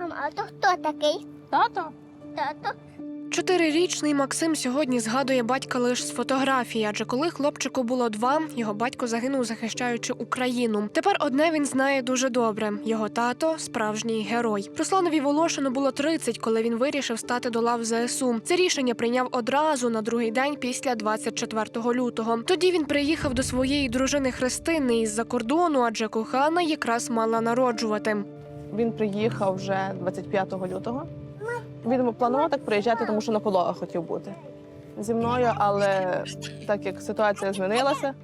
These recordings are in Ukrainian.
Мам, а то хто такий? Тато? Тато? Чотирирічний Максим сьогодні згадує батька лише з фотографії, адже коли хлопчику було два, його батько загинув, захищаючи Україну. Тепер одне він знає дуже добре: його тато справжній герой. Русланові Волошину було 30, коли він вирішив стати до лав ЗСУ. Це рішення прийняв одразу на другий день після 24 лютого. Тоді він приїхав до своєї дружини Христини із-за кордону, адже кохана якраз мала народжувати. Він приїхав вже 25 лютого. Він планував так приїжджати, тому що на пологах хотів бути зі мною, але так як ситуація змінилася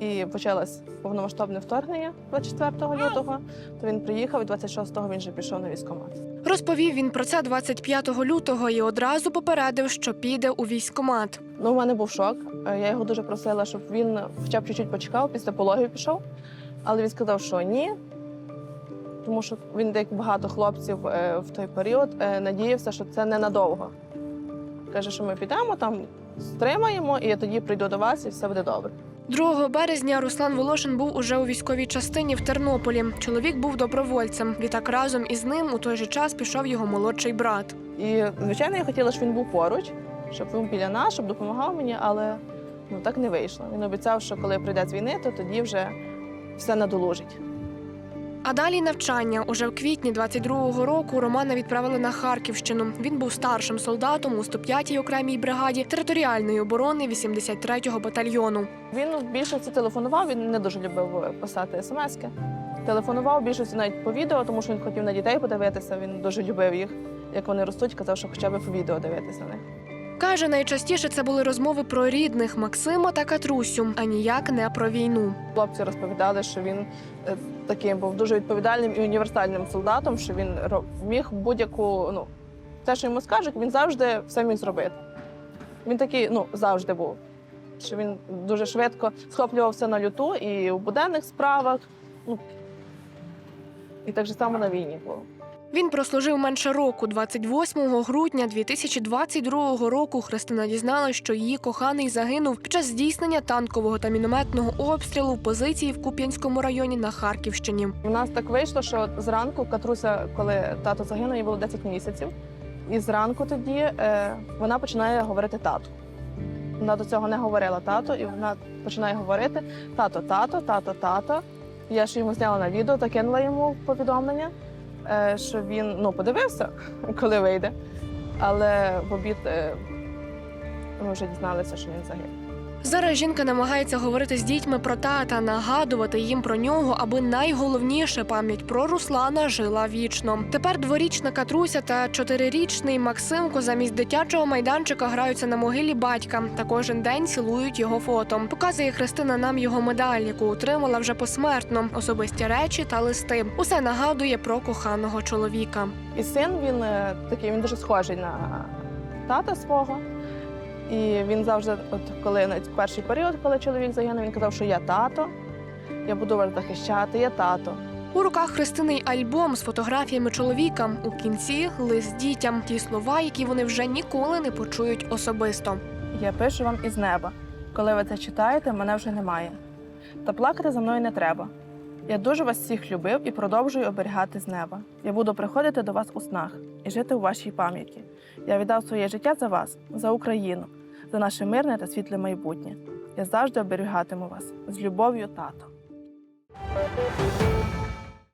і почалось повномасштабне вторгнення 24 лютого, то він приїхав і 26-го він вже пішов на військкомат. Розповів він про це 25 лютого і одразу попередив, що піде у військкомат. Ну, у мене був шок. Е, Я його дуже просила, щоб він хоча б чуть-чуть почекав, після пологів пішов. Але він сказав, що ні. Тому що він, як багато хлопців е, в той період, е, надіявся, що це ненадовго. Каже, що ми підемо там, стримаємо, і я тоді прийду до вас, і все буде добре. 2 березня Руслан Волошин був уже у військовій частині в Тернополі. Чоловік був добровольцем. Відтак разом із ним у той же час пішов його молодший брат. І, звичайно, я хотіла, щоб він був поруч, щоб він біля нас, щоб допомагав мені, але ну, так не вийшло. Він обіцяв, що коли прийде з війни, то тоді вже все надолужить. А далі навчання. Уже в квітні 22-го року Романа відправили на Харківщину. Він був старшим солдатом у 105-й окремій бригаді територіальної оборони 83-го батальйону. Він в більшості телефонував, він не дуже любив е, писати смски. Телефонував більшості навіть по відео, тому що він хотів на дітей подивитися. Він дуже любив їх. Як вони ростуть, казав, що хоча б по відео дивитися на них. Каже, найчастіше це були розмови про рідних Максима та Катрусю, а ніяк не про війну. Хлопці розповідали, що він е, таким був дуже відповідальним і універсальним солдатом, що він міг будь-яку, ну, те, що йому скажуть, він завжди все міг зробити. Він такий, ну, завжди був. Що він дуже швидко схоплювався на люту і у буденних справах. Ну, і так же само на війні було. Він прослужив менше року. 28 грудня 2022 року Христина дізналася, що її коханий загинув під час здійснення танкового та мінометного обстрілу в позиції в Куп'янському районі на Харківщині. У нас так вийшло, що зранку Катруся, коли тато загинув, їй було 10 місяців. І зранку тоді е, вона починає говорити тату. Вона до цього не говорила тато, і вона починає говорити тато, тато, тато, тато. Я ж йому зняла на відео та кинула йому повідомлення, що він ну, подивився, коли вийде. Але в обід е, ми вже дізналися, що він загинув. Зараз жінка намагається говорити з дітьми про тата, нагадувати їм про нього, аби найголовніше пам'ять про Руслана жила вічно. Тепер дворічна Катруся та чотирирічний Максимко замість дитячого майданчика граються на могилі батька та кожен день цілують його фото. Показує Христина нам його медаль, яку отримала вже посмертно, особисті речі та листи. Усе нагадує про коханого чоловіка. І син він е, такий, він дуже схожий на тата свого. І він завжди, от коли навіть перший період, коли чоловік загинув, він казав, що я тато, я буду вас захищати, я тато. У руках Христини альбом з фотографіями чоловіка. У кінці лист дітям. Ті слова, які вони вже ніколи не почують особисто. Я пишу вам із неба. Коли ви це читаєте, мене вже немає. Та плакати за мною не треба. Я дуже вас всіх любив і продовжую оберігати з неба. Я буду приходити до вас у снах і жити у вашій пам'яті. Я віддав своє життя за вас, за Україну, за наше мирне та світле майбутнє. Я завжди оберігатиму вас з любов'ю, тато.